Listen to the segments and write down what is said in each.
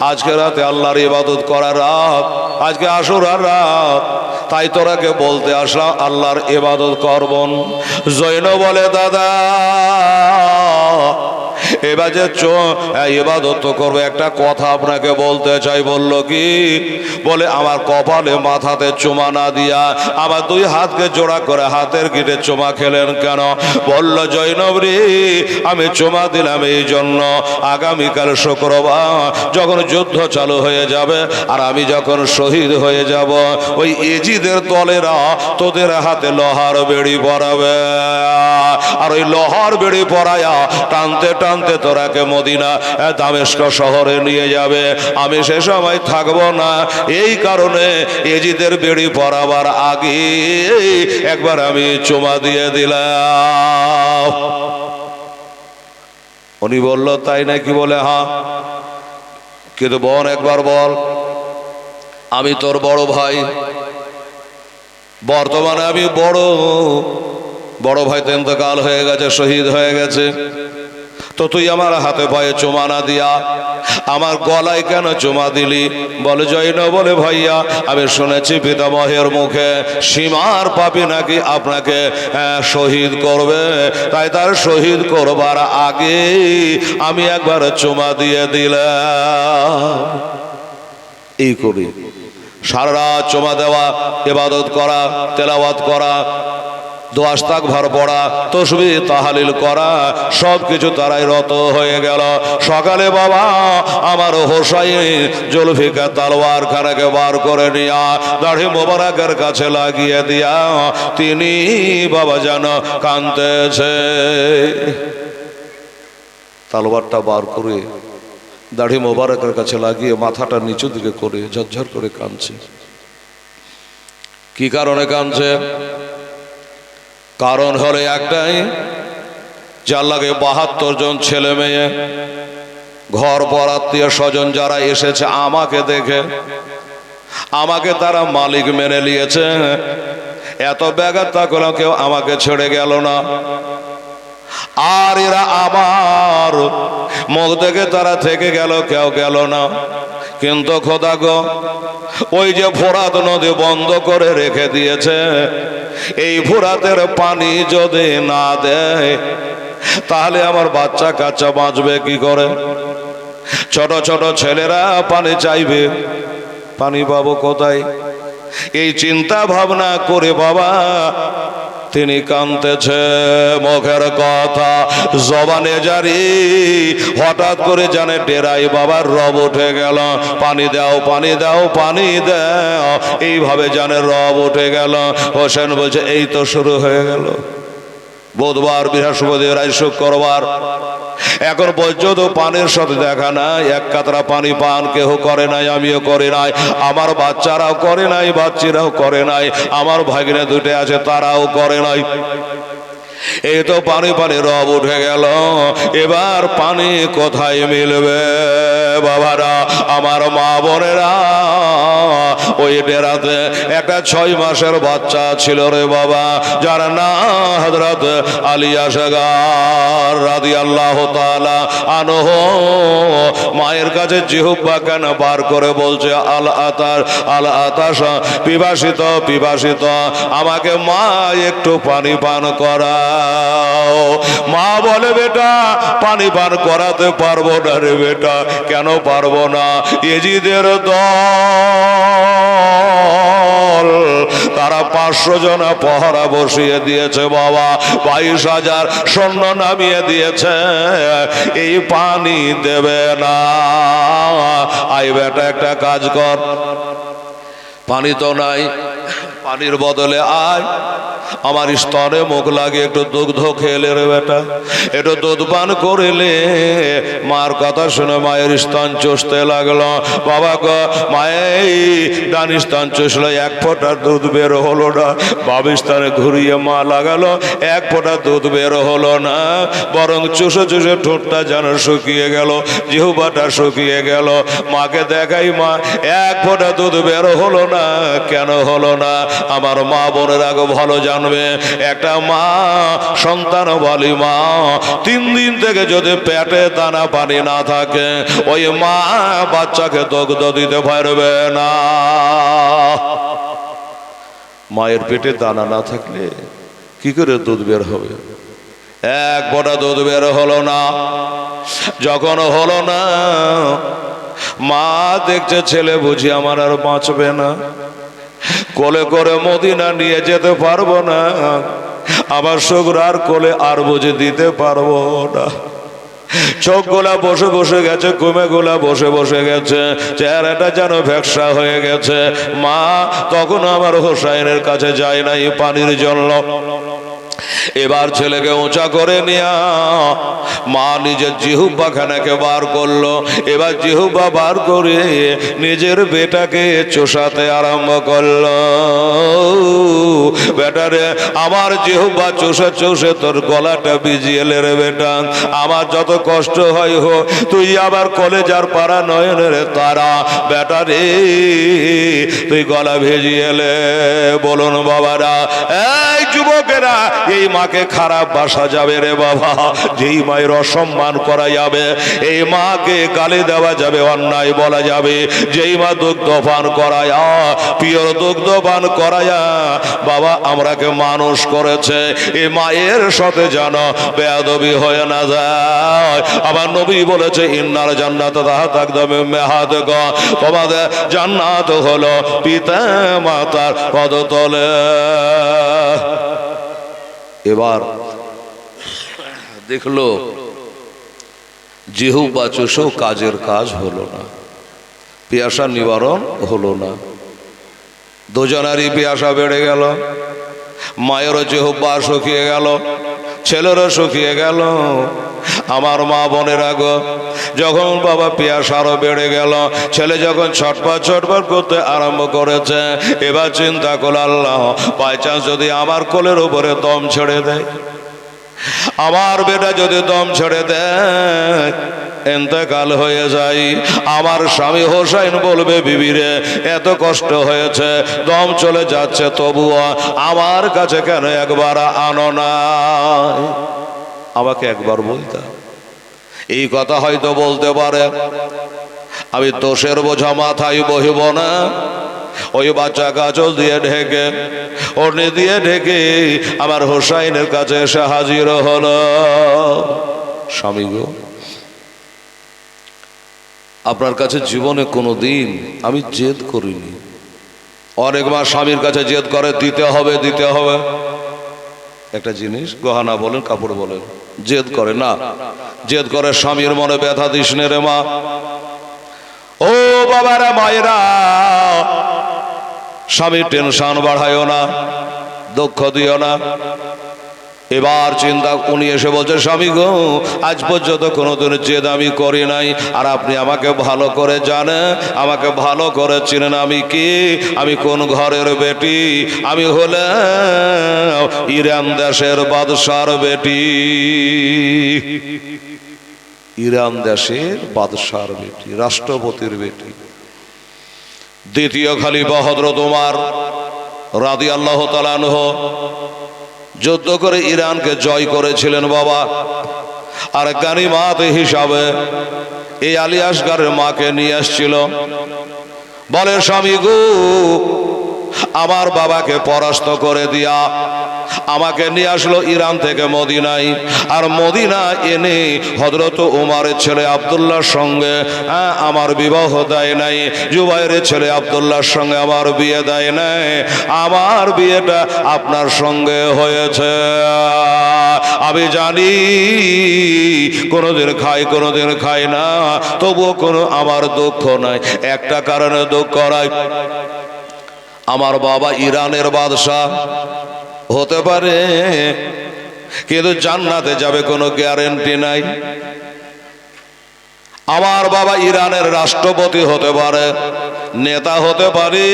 আজকে রাতে আল্লাহর ইবাদত করার রাত, আজকে আসুরার রাত। তাই তোরাকে বলতে আসলাম, আল্লাহর ইবাদত করবন। জৈন বলে, দাদা এবার যে এবাদত তো করব। একটা কথা আপনাকে বলতে চাই, বলল কি? বলে, আমার কপালে মাথাতে চুমা না দিয়া আমার দুই হাতকে জোড়া করে হাতের গিটে চুমা খেলেন কেন? বলল জৈনবরি আমি চুমা দিলাম এই জন্য। আগামীকাল শুক্রবার যখন যুদ্ধ চালু হয়ে যাবে আর আমি যখন শহীদ হয়ে যাব, ওই এজিদের দলেরা তোদের হাতে লোহার বেড়ি পরাবে। আর ওই লোহার বেড়ি পরায়া টানতে টানতে তোরাকে মদিনা দামেস্ক শহরে নিয়ে যাবে। আমি সে সময় থাকব না। এই কারণে এজিদের বেড়ি পরাবার আগে একবার আমি চুমা দিয়ে দিলাম। উনি বলল, তাই নাকি? বলে, হা। কিন্তু বোন, একবার বল। আমি তোর বড় ভাই। বর্তমানে আমি বড়। বড় ভাই তো ইন্তকাল হয়ে গেছে, শহীদ হয়ে গেছে। তো তুই আমার হাতে পায়ে চুমা না দিয়া। আমার গলায় কেন চুমা দিলি? বলে জৈন বলে ভাইয়া আমি শুনেছি পিতামহের মুখে সীমার পাপি নাকি আপনাকে আহ, শহীদ করবে? তাই তার শহীদ করবার আগে আমি একবার চুমা দিয়ে দিলাম। এই করি সারা রাত চমা দেওয়া ইবাদত করা তেলাওয়াত করা দোয়াস্তাক ভর পড়া, তসবি তাহালিল করা সব কিছু তারাই রত হয়ে গেল। সকালে বাবা, আমার হোসাইন জুলফিকা তালওয়ার খানাকে বার করে নিয়া, দাড়ি মোবারকের কাছে লাগিয়ে দিয়া, তিনি বাবা যেন কানতেছে তালওয়ারটা বার করে দাড়ি মোবারকের কাছে লাগিয়ে মাথাটা নিচু দিকে করে ঝরঝর করে কাঁদছে। কি কারণে কাঁদছে? কারণ হলো একটাই, যার লাগে বাহাত্তর জন ছেলে মেয়ে, ঘর পর আত্মীয় স্বজন যারা এসেছে আমাকে দেখে, আমাকে তারা মালিক মেনে নিয়েছে। এত ব্যাঘাত থাকলেও কেউ আমাকে ছেড়ে গেল না। আর এরা আমার মুখ থেকে তারা থেকে গেল, কেউ গেল না। কিন্তু খোদা গো, ওই যে ফোরাত নদী বন্ধ করে রেখে দিয়েছে, এই ফোরাতের পানি যদি না দেয়, তাহলে আমার বাচ্চা কাচ্চা বাঁচবে কি করে? ছোট ছোট ছেলেরা পানি চাইবে, পানি পাবো কোথায়? এই চিন্তা ভাবনা করে বাবা তিনি কানতেছে মুখের কথা, জবানে জারি, হঠাৎ করে জানে টেরাই বাবার রব উঠে গেল। পানি দাও পানি দাও পানি দাও। এইভাবে জানে রব উঠে গেল। হোসেন বলছে, এই তো শুরু হয়ে গেল। বুধবার বৃহস্পতি রায় শুক্রবার। এখন পর্যন্ত পানির সাথে দেখা নাই, এক কাতরা পানি পান কেহ করে নাই, আমিও করে নাই, আমার বাচ্চারাও করে নাই, বাচ্চিরাও করে নাই, আমার ভাগিনে দুটো আছে, তারাও করে নাই। এই তো পানি পানি রব উঠে গেল, এবার পানি কোথায় মিলবে? বাবারা, আমার মা বোনেরা, ওই ডেরাতে একটা ছয় মাসের বাচ্চা ছিল রে বাবা, যার না হজরত আলিয়া সাগার রাদি আল্লাহ তালা আনহ। মায়ের কাছে জিহুব্বা কেন বার করে বলছে, আল আতার, আল আতাস পিপাসিত পিপাসিত, আমাকে মা একটু পানি পান করাও। মা বলে, বেটা, পানি পান করাতে পারব না রে বেটা, কেন পারব না। এজিদের দল, তারা পাঁচশো জনা পহরা বসিয়ে দিয়েছে বাবা। বাইশ হাজার সৈন্য নামিয়ে দিয়েছে। এই পানি দেবে না। আই বেটা, একটা কাজ কর। পানি তো নাই। পানির বদলে আয়। আমার স্তরে মুখ লাগে, একটু দুগ্ধ খেলে রে বেটা। একটু দুধ পান করিলে মার কথা শুনে মায়ের স্তন চষতে লাগল। বাবা গো মায়ের ডান স্তন চষলো এক ফোঁটা দুধ বের হলো না। বাবা স্থানে ঘুরিয়ে মা লাগালো, এক ফোঁটা দুধ বের হলো না। বরং চুষে চুষে ঠোঁটটা যেন শুকিয়ে গেল, জিহুবাটা শুকিয়ে গেল। মাকে দেখাই মা, এক ফোঁটা দুধ বের হলো না, কেন হলো না? আমার মা বোনের আগে ভালো জানবে। একটা মা, সন্তান বলি মা, তিন দিন থেকে যদি পেটে দানা পানি না থাকে, ওই মা বাচ্চাকে দগ্ধ দিতে পারবে না। মায়ের পেটে দানা না থাকলে কি করে দুধ বের হবে? এক বটা দুধ বের হলো না। যখন হলো না, মা দেখছে ছেলে বুঝি আমার আর বাঁচবে না। কোলে করে মদিনা নিয়ে যেতে পারব না। আমার শুক্রার কোলে আর বুঝে দিতে পারব না। চোখ গোলা বসে বসে গেছে কুমে গোলা বসে বসে গেছে, চেহারাটা যেন ভ্যাকসা হয়ে গেছে। মা তখন আমার হোসাইনের কাছে যায় নাই পানির জন্য। এবার ছেলেকে উঁচা করে নিয়া মা নিজের জিহুব্বা খানাকে বার করল। এবার জিহুব্বা বার করে নিজের বেটাকে চোষাতে আরম্ভ করল। বেটারে, আমার জিহুব্বা চোষে চোষে তোর গলাটা ভিজিয়ে রে বেটা। আমার যত কষ্ট হয় হো, তুই আবার কলেজার পাড়া নয়নের তারা। বেটা রে, তুই গলা ভেজিয়ে এলে বলুন বাবারা। এই যুবকেরা এই মাকে খারাপ বাসা যাবে রে বাবা। যেই মায়ের অসম্মান করা যাবে, এই মাকে গালি দেওয়া যাবে, অন্যায় বলা যাবে। যেই মা দুগ্ধ পান করায়া, পিওর দুগ্ধ পান করায়া, বাবা, আমরাকে মানুষ করেছে। এই মায়ের সাথে যেন বেয়াদবি হয়ে না যায়। আমার নবী বলেছে ইন্নার জান্নাত তাহা থাকবে মেহাদ তোমাদের জান্নাত হলো পিতা মাতার পদতলে। এবার দেখল যেহু বা কাজের কাজ হলো না, পিয়াসা নিবারণ হলো না। দুজনারই পিয়াসা বেড়ে গেল, মায়েরও যেহু বা শুকিয়ে গেল, ছেলেরও শুকিয়ে গেল আমার মা বোনের আগো যখন বাবা পিয়াস আরও বেড়ে গেল, ছেলে যখন ছটপট ছটপট করতে আরম্ভ করেছে, এবার চিন্তা করল, আল্লাহ বাই চান্স যদি আমার কোলের উপরে দম ছেড়ে দেয়, আমার বেটা যদি দম ছেড়ে দেয় এতেকাল হয়ে যাই আমার স্বামী হোসাইন বলবে, বিবিরে, এত কষ্ট হয়েছে, দম চলে যাচ্ছে, তবুও আমার কাছে কেন একবার আনো না আমাকে একবার বলতাম এই কথা হয়তো বলতে পারে। আমি দোষের বোঝা মাথায় বহিব না। ওই বাচ্চা কাজল দিয়ে ঢেকে অর্নি দিয়ে ঢেকে আমার হোসাইনের কাছে এসে হাজির হলো। স্বামী গো, আপনার কাছে জীবনে কোনো দিন আমি জেদ করিনি। অনেক স্বামীর কাছে জেদ করে, দিতে হবে দিতে হবে। একটা জিনিস, গহনা বলেন, কাপড় বলেন। জেদ করে, না। জেদ করে, স্বামীর মনে ব্যথা, দিস রে মা। ও বাবারা মায়েরা, স্বামীর টেনশন বাড়ায়ও না, দুঃখ দিও না। এবার চিন্তা উনি এসে বলছে, স্বামী গো, আজ পর্যন্ত কোনোদিন জেদ আমি করি নাই। আর আপনি আমাকে ভালো করে জানেন, আমাকে ভালো করে চিনেন আমি কি? আমি কোন ঘরের বেটি? আমি হলে ইরান দেশের বাদশার বেটি। ইরান দেশের বাদশার বেটি, রাষ্ট্রপতির বেটি। দ্বিতীয় খালি বহদ্র তোমার রাদি আল্লাহ তালানহ যুদ্ধ করে ইরানকে জয় করেছিলেন বাবা। আর গানিমাত হিসাবে এই আলী আসগারের মাকে নিয়ে আসছিল। বলে, স্বামী গু, আমার বাবাকে পরাস্ত করে দিয়া আমাকে নিয়ে আসলো ইরান থেকে মদিনায়। আর মদিনা এনে হজরত উমারের ছেলে আবদুল্লাহর সঙ্গে হ্যাঁ, আমার বিবাহ দেয় নাই। জুবাইরের ছেলে আবদুল্লাহর সঙ্গে আমার বিয়ে দেয় নাই। আমার বিয়েটা আপনার সঙ্গে হয়েছে। আমি জানি কোনোদিন খাই কোনোদিন খাই না। তবুও কোনো আমার দুঃখ নাই। একটা কারণে দুঃখ নাই। আমার বাবা ইরানের বাদশাহ। হতে পারে কিন্তু জান্নাতে যাবে কোনো গ্যারেন্টি নাই। আমার বাবা ইরানের রাষ্ট্রপতি হতে পারে নেতা হতে পারে,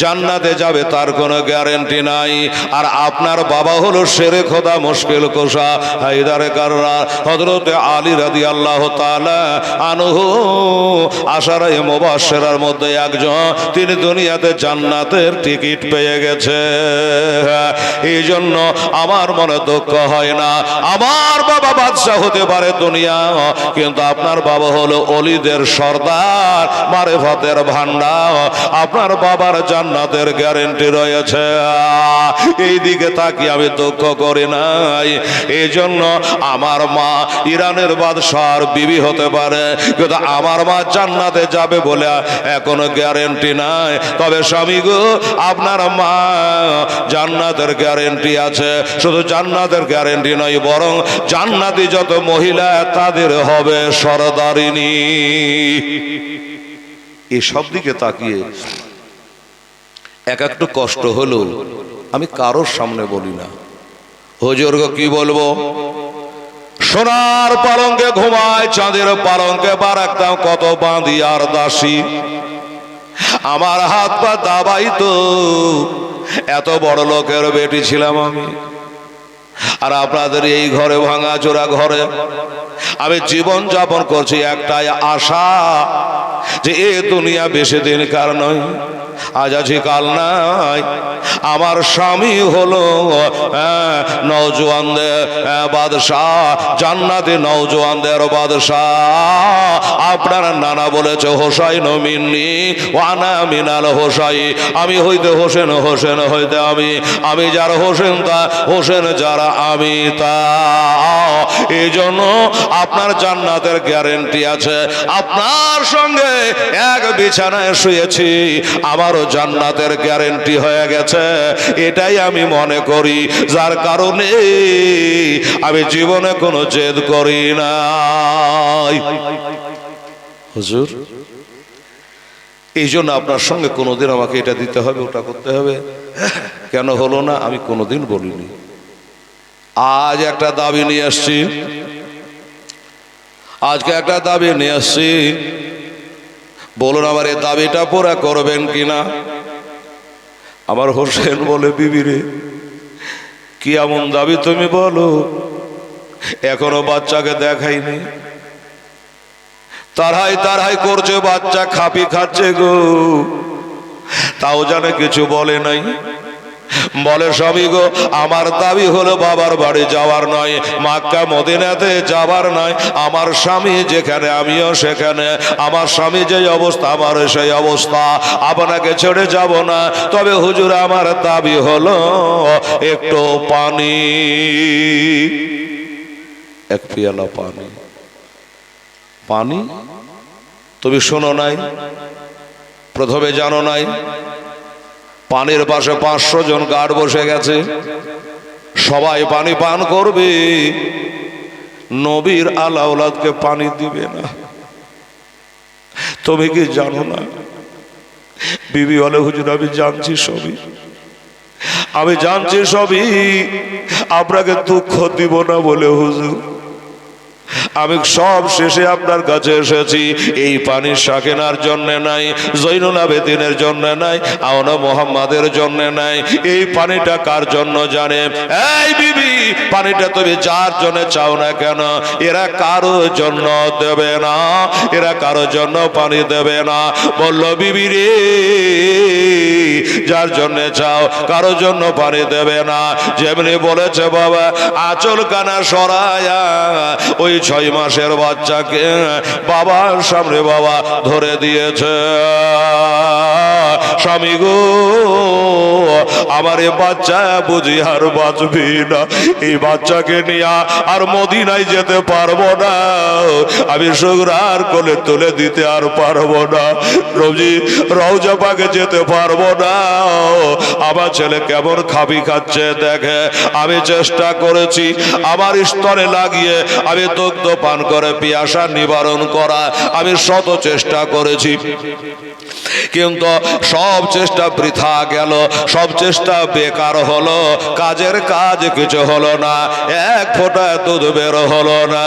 জান্নাতে যাবে তার কোনো গ্যারেন্টি নাই। আর আপনার বাবা হলো শেরে খোদা মুশকিল কোষা হায়দারে কাররা। হজরতে আলী রাদি আল্লাহ আনহু আশারাই মোবাসেরার মধ্যে একজন, তিনি দুনিয়াতে জান্নাতের টিকিট পেয়ে গেছে। এই জন্য আমার মনে দুঃখ হয় না। আমার বাবা বাদশাহ হতে পারে দুনিয়া, কিন্তু আপনার বাবা হলো অলিদের সর্দার মারেফতের ভান্ডার, আপনার বাবার জান্নাতের গ্যারেন্টি রয়েছে। এই দিকে তাকি আমি দুঃখ করি নাই। এই জন্য আমার মা ইরানের বাদশার বিবি হতে পারে, কিন্তু আমার মা জান্নাতে যাবে বলে এখনও গ্যারেন্টি নাই। তবে স্বামী গো, আপনার মা জান্নাতের গ্যারেন্টি আছে। শুধু জান্নাতের গ্যারেন্টি নয়, বরং জান্নাতি যত মহিলা তাদের হবে সরদারিনী। এই সব দিকে তাকিয়ে এক একটু কষ্ট হলো। আমি কারোর সামনে বলি না। হুজুর গো, কি বলব? সোনার পালঙ্কে ঘুমায়, চাঁদের পালঙ্কে বারাকতাম কত বাঁধি আর দাসী। আমার হাত পা দাবাই তো, এত বড় লোকের বেটি ছিলাম আমি। আর আপনাদের এই ঘরে ভাঙা চোরা ঘরে আমি জীবন যাপন করছি একটাই আশা যে এ দুনিয়া বেশি দিন কার নয়? আজ আছি কাল নাই। আমার স্বামী হলো নওজোয়ানদের বাদশাহ, জান্নাতি নওজোয়ানদের বাদশাহ। আপনার নানা বলেছে, হোসাই নমিন্নি ওয়ানা মিনাল হোসাই। আমি হইতে হোসেন হোসেন হইতে আমি। আমি যার হোসেন, তা হোসেন, যারা আমি, তা। এই জন্য আপনার জান্নাতের গ্যারেন্টি আছে। আপনার সঙ্গে এক বিছানায় শুয়েছি। আমারও জান্নাতের গ্যারেন্টি হয়ে গেছে। এটাই আমি মনে করি। যার কারণে আমি জীবনে কোনো জেদ করি না হুজুর এই জন্য আপনার সঙ্গে কোনোদিন আমাকে এটা দিতে হবে, ওটা করতে হবে। কেন হলো না, আমি কোনোদিন বলিনি। আজ একটা দাবি নিয়ে আসছি। আজকে একটা দাবি নিয়ে আসছি। বলুন আমার এ দাবিটা পুরা করবেন কিনা? আমার হোসেন বলে বিবিরে কি এমন দাবি তুমি বলো? এখনও বাচ্চাকে দেখাইনি। তারাই তারাই করছে, বাচ্চা খাপি খাচ্ছে গো। তাও জানে কিছু বলে নাই? বলে সবই গো, আমার দাবি হলো বাবার বাড়ি যাওয়ার নয়, মাক্কা মদিনাতে যাওয়ার নয়। আমার স্বামী যেখানে, আমিও সেখানে। আমার স্বামী যে অবস্থা, আমার সেই অবস্থা। আপনাকে ছেড়ে যাব না। তবে হুজুর, আমার দাবি হলো একটু পানি। এক পিয়ালা পানি। পানি? তুমি শোনো নাই? প্রথমে জানো নাই? পানির পাশে পাঁচশো জন গার্ড বসে গেছে। সবাই পানি পান করবে। নবীর আলাউলাদকে পানি দিবে না। তুমি কি জানো না? বিবি বলে, হুজুর, আমি জানছি সবই। আমি জানছি সবই। আপনাকে দুঃখ দিব না বলে, হুজুর। আমি সব শেষে আপনার কাছে এসেছি। এই পানি শাকেনার জন্য নাই, জৈনুল আবেদিনের জন্য নাই, আওনা মোহাম্মদের জন্য নাই। এই পানিটা কার জন্য জানে? এই বিবি, পানিটা তুমি যার জন্য চাও না কেন? এরা কারও জন্য দেবে না, এরা কারও জন্য পানি দেবে না। বলল, বিবি রে, যার জন্য চাও, কারও জন্য পানি দেবে না। যেমনি বলেছে বাবা, আচল কানা সরায়া, ওই মাসের বাচ্চাকে বাবার সামনে বাবা ধরে দিয়েছে। স্বামী গো, আমার এ বাচ্চা বুঝি আর বাঁচবি না। এই বাচ্চাকে নিয়ে আর মদিনায় যেতে পারব না। আমি সুগ্রার কোলে তুলে দিতে আর পারব না। রবজি রওজা পাকে যেতে পারব না। আমার ছেলে কেমন খাবি খাচ্ছে দেখে। আমি চেষ্টা করেছি, আমার স্তরে লাগিয়ে আমি দুগ্ধ পান করে, পিয়াসা নিবারণ করা, আমি শত চেষ্টা করেছি। কিন্তু সব চেষ্টা বৃথা গেল, সব চেষ্টা বেকার হলো, কাজের কাজ কিছু হলো না, এক ফোঁটা দুধ বের হলো না।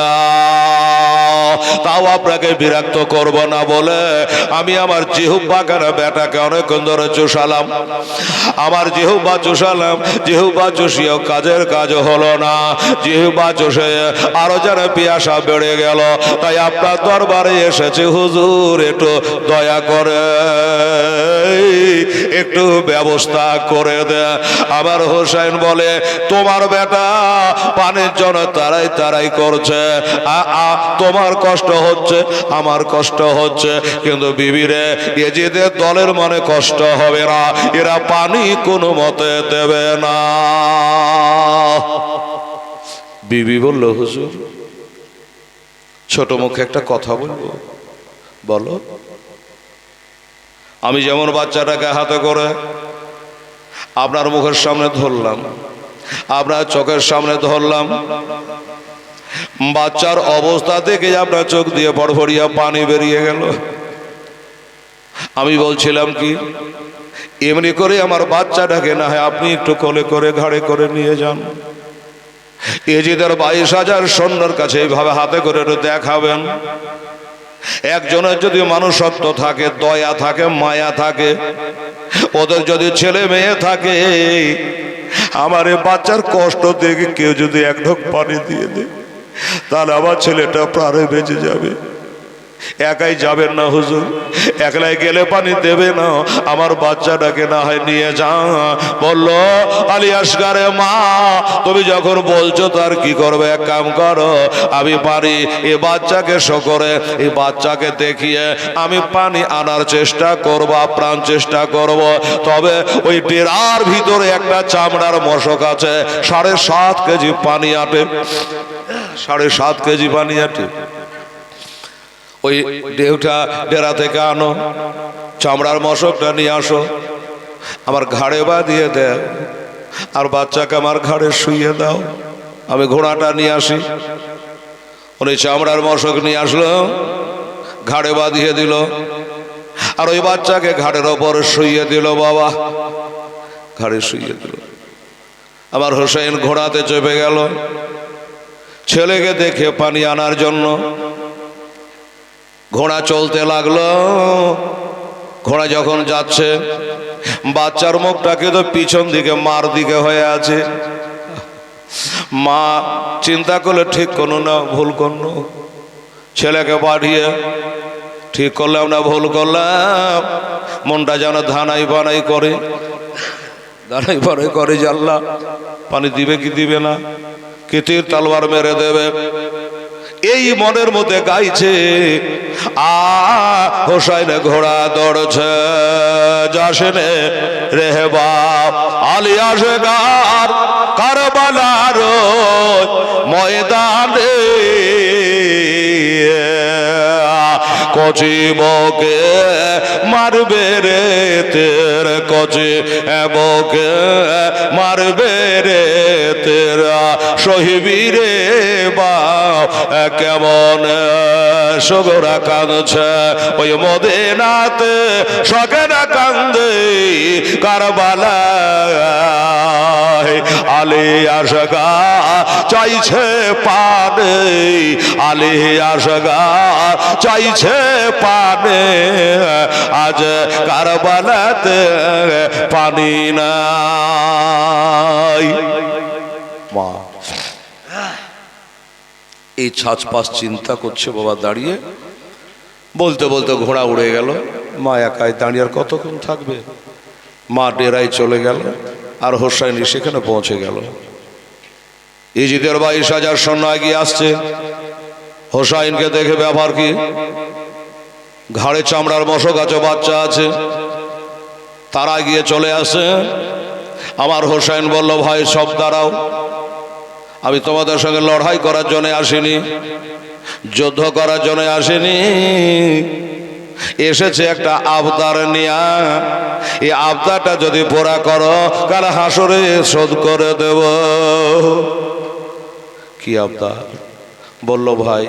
তাও আপনাকে বিরক্ত করব না বলে আমি আমার জিহুব্বা কেন বেটাকে অনেকক্ষণ ধরে চুষালাম? আমার জিহুব্বা চুষালাম জিহুব্বা চুষিয়েও কাজের কাজ হলো না জিহুব্বা চুষে আরও যেন পিয়াসা বেড়ে গেল। তাই আপনার দরবারে এসেছে, হুজুর, একটু দয়া করে। একটু ব্যবস্থা করে দে। আবার হোসেন বলে, তোমার বেটা পানির জন্য তারাই তারাই করছে। তোমার কষ্ট হচ্ছে, আমার কষ্ট হচ্ছে। কিন্তু বিবিরে, এজিদের দলের মনে কষ্ট হবে না। এরা পানি কোনো মতে দেবে না। বিবি বলল, হুজুর ছোট মুখে একটা কথা বলব? বলো। আমি যেমন বাচ্চাটাকে হাতে করে আপনার মুখের সামনে ধরলাম, আপনার চোখের সামনে ধরলাম, বাচ্চার অবস্থা থেকে আপনার চোখ দিয়ে বড়বড়িয়া পানি বেরিয়ে গেল। আমি বলছিলাম কি, এমনি করে আমার বাচ্চাটাকে না হয় আপনি একটু কোলে করে ঘাড়ে করে নিয়ে যান। এজিদের বাইশ হাজার সৈন্যর কাছে এইভাবে হাতে করে দেখাবেন। একজনের যদি মানুষত্ব থাকে, দয়া থাকে, মায়া থাকে, ওদের যদি ছেলে মেয়ে থাকে, আমার বাচ্চার কষ্ট দেখে কেউ যদি এক ঢোক পানি দিয়ে দেয়, তাহলে আমার ছেলেটা প্রাণে বেঁচে যাবে। একাই যাবেন না হুজুর। একলাই গেলে পানি দেবে না। আমার বাচ্চাটাকে না হয় নিয়ে যা বলল, আলী আসগারে মা, তুমি যখন বলছো তার কি করবে? এক কাম করো, আমি পারি। এ বাচ্চাকে শকরে এই বাচ্চাকে দেখিয়ে আমি পানি আনার চেষ্টা করব প্রাণ চেষ্টা করব। তবে ওই ডেরার ভিতরে একটা চামড়ার মশক আছে। সাড়ে সাত কেজি পানি আটে। সাড়ে সাত কেজি পানি আটে। ওই ডেউটা ডেরা থেকে আনো চামড়ার মশকটা নিয়ে আসো। আমার ঘাড়ে বা দিয়ে দেয় আর বাচ্চাকে আমার ঘাড়ে শুইয়ে দাও। আমি ঘোড়াটা নিয়ে আসি। উনি চামড়ার মশক নিয়ে আসলো, ঘাড়ে বাঁধিয়ে দিল। আর ওই বাচ্চাকে ঘাড়ের ওপর শুইয়ে দিল, বাবা। ঘাড়ে শুইয়ে দিল। আমার হোসেন ঘোড়াতে চেপে গেল। ছেলেকে দেখে পানি আনার জন্য ঘোড়া চলতে লাগল। ঘোড়া যখন যাচ্ছে, বাচ্চার মুখটাকে তো পিছন দিকে, মার দিকে হয়ে আছে। মা চিন্তা করলে, ঠিক করুন না, ভুল করুন। ছেলেকে পাঠিয়ে, ঠিক করলাম না, ভুল করলাম। মনটা যেন ধানাই বানাই করে। ধানাই বানাই করে জানলা পানি দিবে কি দিবে না? কিতির তালবার মেরে দেবে। এই মনের মধ্যে গাইছে, আ ঘোড়া দৌড়ছে, যাসেনে রেহবা বাপ আলী আসে গার কারবালার ময়দানে। কচি বকে মারবে রে তের কচি বকে মারবে রে তেরা সহিবি রে বা কেমন সগরা কাঁদছে? ওই মদিনাতে সগেরা কান্দে কারবালা আলে আশগা চাইছে পানে। আলে আশগা চাইছে পানে। আজ কারবালাতে পানি নাই। মা। এই ছাঁচ পাশ চিন্তা করছে বাবা দাঁড়িয়ে। বলতে বলতে ঘোড়া উড়ে গেল। মা একাই দাঁড়িয়ে আর কতক্ষণ থাকবে? মা ডেরায় চলে গেল আর হোসাইনি সেখানে পৌঁছে গেল। ইজিদের বাইশ হাজার সৈন্য এগিয়ে আসছে। হোসাইনকে দেখে ব্যাপার কি? ঘাড়ে চামড়ার মশক আছে, বাচ্চা আছে। তারা গিয়ে চলে আসে। আমার হোসাইন বলল, ভাই, সব দাঁড়াও। আমি তোমাদের সঙ্গে লড়াই করার জন্য আসিনি। যুদ্ধ করার জন্য আসিনি। এসেছে একটা আবদার নিয়া। এই আবদারটা যদি পোড়া করো কার হাসরে শোধ করে দেব। কি আবদার? বলল, ভাই,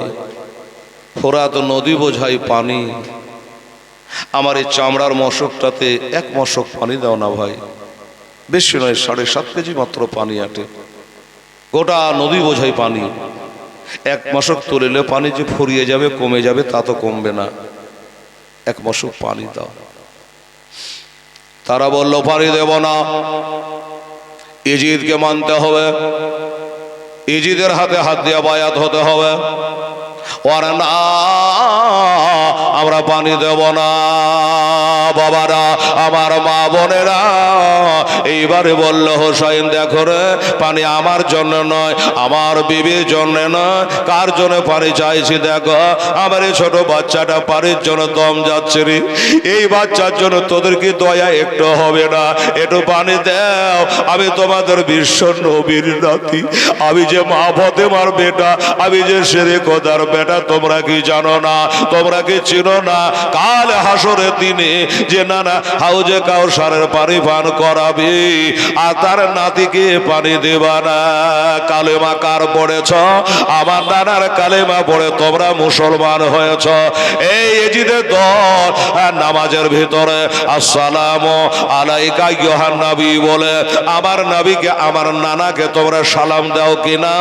ফোরাত নদী বোঝাই পানি। আমার এই চামড়ার মশকটাতে এক মশক পানি দাও না, ভাই। বেশি নয়, সাড়ে সাত কেজি মাত্র পানি আটে। গোটা নদী বোঝাই পানি। এক মশক তুলিলে পানি যে ফুরিয়ে যাবে, কমে যাবে, তা তো কমবে না। এক মশক পানি দাও। তারা বলল, পানি দেব না। ইজিদকে মানতে হবে। ইজিদের হাতে হাত দিয়ে বায়াত হতে হবে। ওরা না আমরা পানি দেব না। বাবারা, আমার মা বোনেরা, এইবারে বলল, হোসাইন, দেখো রে, পানি আমার জন্য নয়, আমার বিবির জন্য নয়, কার জন্য পানি চাইছি দেখো, আমার এই ছোট বাচ্চাটা পানির জন্য দম যাচ্ছে রে। এই বাচ্চার জন্য তোদের কি দয়া একটু হবে না? একটু পানি দাও, আমি তোমাদের বিশ্ব নবীর নাতি। আমি যে মা ফতেমার বেটা, আমি যে সেরে কোদার বেটা, তোমরা কি জানো না? তোমরা কি চিনো না। কাল হাসরের দিনে যে না না হাউজে কাউ সারের পানি পান করাবি, আর তার নাতিকে পানি দেবা না। কালেমা কার পড়েছ? আমার নানার কালেমা পড়ে তোমরা মুসলমান হয়েছ। এই দল নামাজের ভিতরে, আসসালাম আলাইকা ইয়োহান নবী বলে, আমার নবীকে, আমার নানাকে তোমরা সালাম দাও কিনা?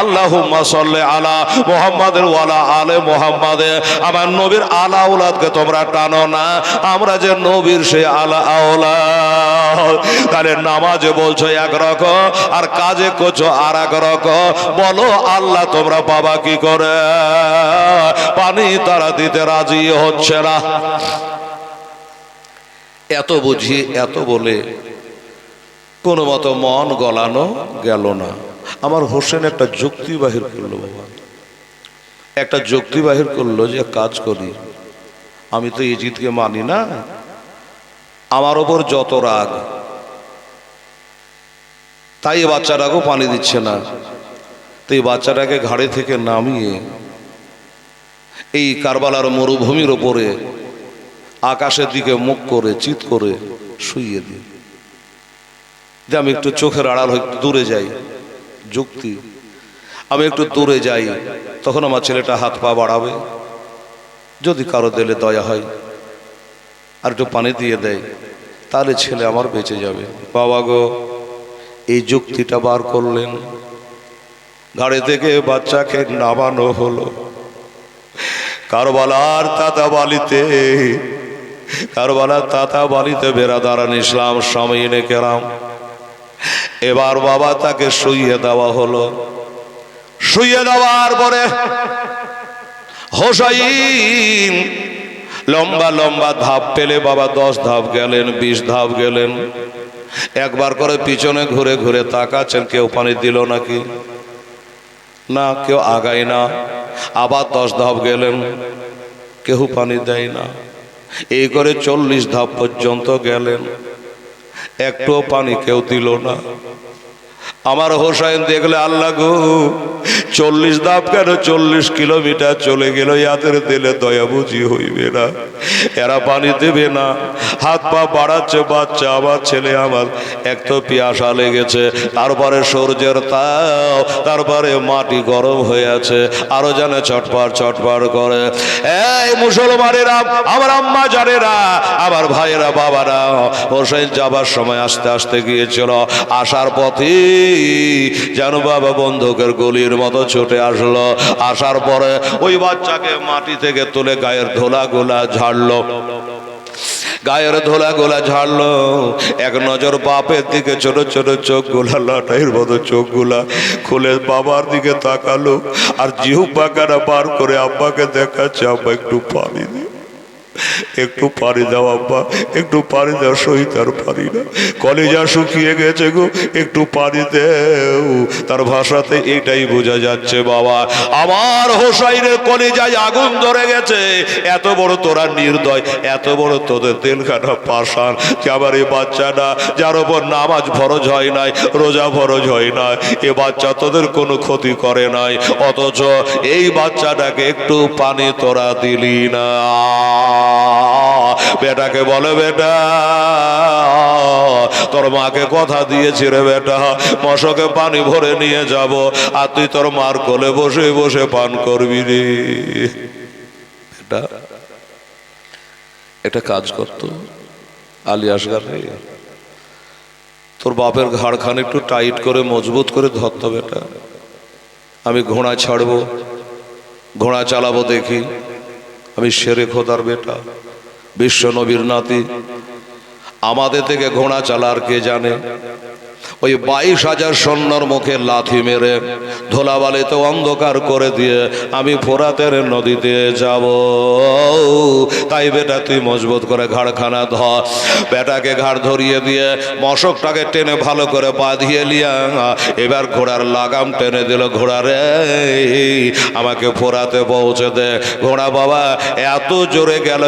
আল্লাহুম্মা সাল্লি আলা মুহাম্মাদের ওয়ালা আলে মুহাম্মাদে। আমার নবীর আলা আওলাদকে তোমরা টানো না। আমরা যে নবীর সে আলা আওলাদ। তাহলে নামাজে বলছো এক রকম, আর কাজে করছ আর এক রকম। বলো, আল্লাহ তোমরা পাবা কি করে? পানি তারা দিতে রাজি হচ্ছে না। এত বুঝি, এত বলে কোনো মতো মন গলানো গেল না। আমার হোসেন একটা যুক্তি বাহির করল, বাবা। একটা যুক্তি বাহির করল যে কাজ করি। আমি তো ইজিতকে মানি না। আমার ওপর যত রাগ, তাই এই বাচ্চাটাকেও পানি দিচ্ছে না। তো এই বাচ্চাটাকে ঘাড়ে থেকে নামিয়ে এই কারবালার মরুভূমির ওপরে আকাশের দিকে মুখ করে, চিত করে শুইয়ে দিই। যে আমি একটু চোখের আড়াল হয়ে দূরে যাই, যুক্তি। আমি একটু দূরে যাই, তখন আমার ছেলেটা হাত পা বাড়াবে। যদি কারও দিলে দয়া হয় আর একটু পানি দিয়ে দেয়, তাহলে ছেলে আমার বেঁচে যাবে। বাবা গো, এই যুক্তিটা বার করলেন। গাড়ি থেকে বাচ্চাকে নামানো হলো। কারবালার তাতা বালিতে কারবালার তাতা বালিতে বেড়া দাঁড়ান ইসলাম সামিনে কেরাম। এবার বাবা তাকে শুইয়ে দেওয়া হলো। শুইয়ে দেওয়ার পরে হোসাইন, লম্বা লম্বা ধাপ পেলে বাবা দশ ধাপ গেলেন, বিশ ধাপ গেলেন। একবার করে পিছনে ঘুরে ঘুরে তাকাচ্ছেন, কেউ পানি দিল নাকি? না, কেউ আগায় না। আবার দশ ধাপ গেলেন, কেউ পানি দেয় না। এই করে চল্লিশ ধাপ পর্যন্ত গেলেন। একটুও পানি কেউ দিল না। আমার হোসাইন দেখলে, আল্লাহ গো, চল্লিশ ধাপ কেন চল্লিশ কিলোমিটার চলে গেল, ইয়াদের দিলে দয়া বুঝি হইবে না। এরা পানি দেবে না। হাত পা বাড়াচ্ছে, বাচ্চা, আমার ছেলে, আমার, এক তো পিয়াসা লেগেছে। তারপরে সূর্যের তাও তারপরে মাটি গরম হয়ে আছে। আরও জানে চটপাট চটপাট করে। এই মুসলমানেরা, আমার আম্মা জানেরা, আমার ভাইয়েরা, বাবারা, হোসেন যাবার সময় আস্তে আস্তে গিয়েছিল। আসার পথে যেন বাবা বন্ধুকের গলির মতো ছুটে আসলো। আসার পরে ওই বাচ্চাকে মাটি থেকে তুলে গায়ের ধোলা গোলা ঝাড়লো। গায়ের ধোলা গোলা ঝাড়লো। এক নজর বাপের দিকে, ছোট ছোট চোখ গোলা লাটাইয়ের মতো চোখগুলা খুলে বাবার দিকে তাকালো। আর জিহু পাকাটা বার করে আব্বাকে দেখাচ্ছে, আব্বা একটু পানি দিই একটু পানি দাও আব্বা, একটু পানি দাও সহিত আর পারি না। কলেজা শুকিয়ে গেছে গো, একটু পানি দেও। তার ভাষাতে এটাই বোঝা যাচ্ছে বাবা। আমার হোসাইনের কলেজায় আগুন ধরে গেছে। এত বড় তোরা নির্দয়, এত বড় তোদের তেলখানা পাশান যে আমার এই বাচ্চাটা যার ওপর নামাজ ফরজ হয় নাই, রোজা ফরজ হয় নাই, এ বাচ্চা তোদের কোনো ক্ষতি করে নাই। অথচ এই বাচ্চাটাকে একটু পানি তোরা দিলি না। বেটাকে বলে, বেটা, তোর মাকে কথা দিয়েছি রে বেটা, মশকে পানি ভরে নিয়ে যাব, আর তুই তোর মার কোলে বসে বসে পান করবি রে। বেটা এটা কাজ করতো আলী আসগার তোর বাপের ঘাড়খান একটু টাইট করে, মজবুত করে ধরতে বেটা। আমি ঘোড়া ছাড়বো, ঘোড়া চালাবো দেখি। আমি শেরে খোদার বেটা বিশ্ব নবীর নাতি। আমাদের থেকে ঘোড়া চালার কে জানে? ওই বাইশ হাজার সৈন্যর মুখে লাথি মেরে ধোলাবালিতে অন্ধকার করে দিয়ে আমি ফোরাতের নদীতে যাব। তাই বেটা তুই মজবুত করে ঘাড়খানা ধর। বেটাকে ঘাড় ধরিয়ে দিয়ে মশকটাকে টেনে ভালো করে বাঁধিয়ে লিয়া। এবার ঘোড়ার লাগাম টেনে দিল ঘোড়ারে আমাকে ফোরাতে পৌঁছে দে। ঘোড়া বাবা, এত জোরে গেল